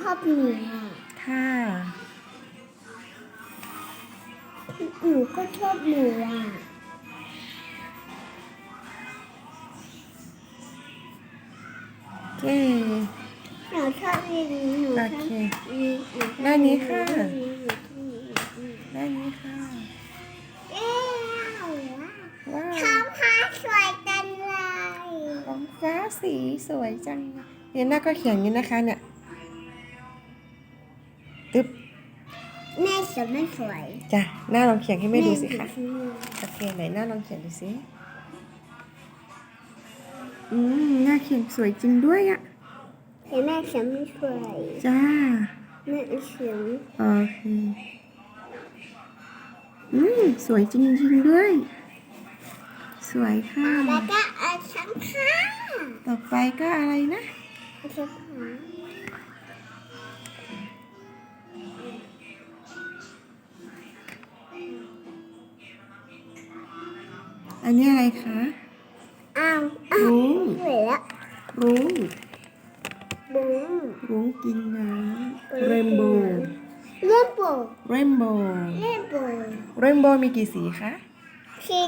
ชอบเหนือค่ะ หนูก็ชอบเหนือเก่งหนูชอบเรียนนี้หนูชอบโอเคหนูชอบหน้านี้ค่ะหนูชอบเรียนนี้ได้นี้ค่ะเอ้ยว้าชอวบผ้าสวยจังเลยรองฟ้าสีสวยจังเลยเนี่ยหน้าก็เขียนอย่างนี้นะคะเนี่ย แม่สวยไม่สวยจ้ะหน้าลองเขียนให้แม่ดูสิคะแม่สวยโอเคไหนหน้าลองเขียนดูสิอืมหน้าเขียนสวยจริงด้วยอะแต่แม่สวยไม่สวยจ้าแม่สวยโอเคอืมสวยจริงๆด้วย สวยค่ะแล้วก็เอาช้ำผ้าต่อไปก็อะไรนะเอาช้ำผ้า อันนี้อะไรคะอ้าวอ้าวรุ้งสวยแล้วรุ้งบุ้งรุ้งกินน้ำเรนโบว์เล่นโบเรนโบว์เล่นโบเรนโบว์มีกี่สีคะสี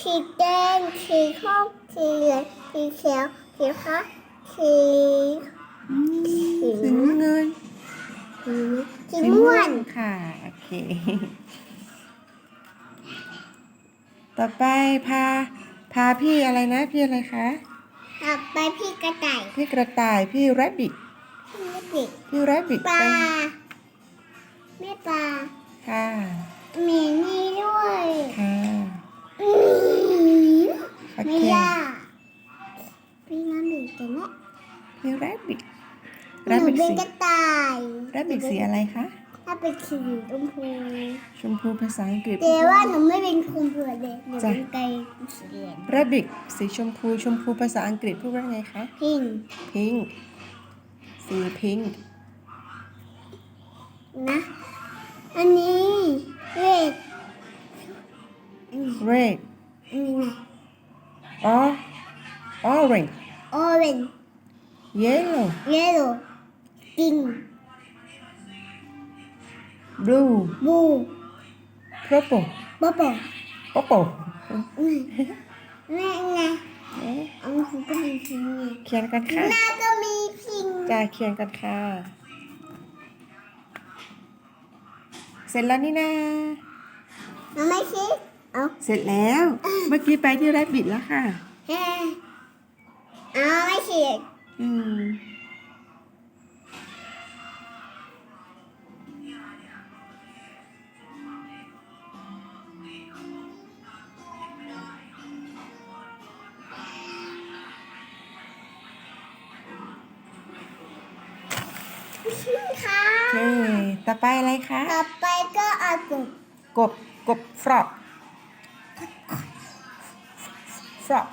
สีแดงสีข้าวสีเหลืองสีเขียวสีฟ้าสีอืมสีน้ำเงินสีม่วงค่ะโอเค ต่อไปพาพาพี่อะไรนะพี่อะไรคะ ต่อไปพี่กระต่ายพี่กระต่ายพี่แรบบิทพี่ปิดพี่แรบบิทปลาไปแม่ปลาค่ะมีนี่ด้วยค่ะอืมโอไม่เคยากพี่น้ำบีกันนะพี่แรบบิทหแรบนูบิทเป็นสีกระต่ายแรบบิทสีอะไรคะถ้าเป็นสีชมพูชมพูภาษาอังกฤษแต่ว่าหนูไม่เป็นชมพูเลย หนูเป็นไก่สีเหลืองแรบบิทสีชมพูชมพูภาษาอังกฤษพูดว่าไงคะ พิงพิงค์สีพิงค์นะ อันนี้เรด red อันนี้นะ or orange ออเรน yellow เยลโล่กิน blue บู purple บ๊อบบ๊อบ purple แม่ไงเอ๊ะอันนี้ก็มีพิงไงเขียนกันค่ะหน้าก็มีพิงจะเขียนกันค่ะ เสร็จแล้วนี่นะมันไม่คิดเอาเสร็จแล้ว เมื่อกี้ไปที่แรบบิทแล้วค่ะเฮ้เอาไม่คิดอืม ค่ะโอเคต่อไปอะไรคะต่อไปก็เอาตุกกบกบฟรอกฟรอก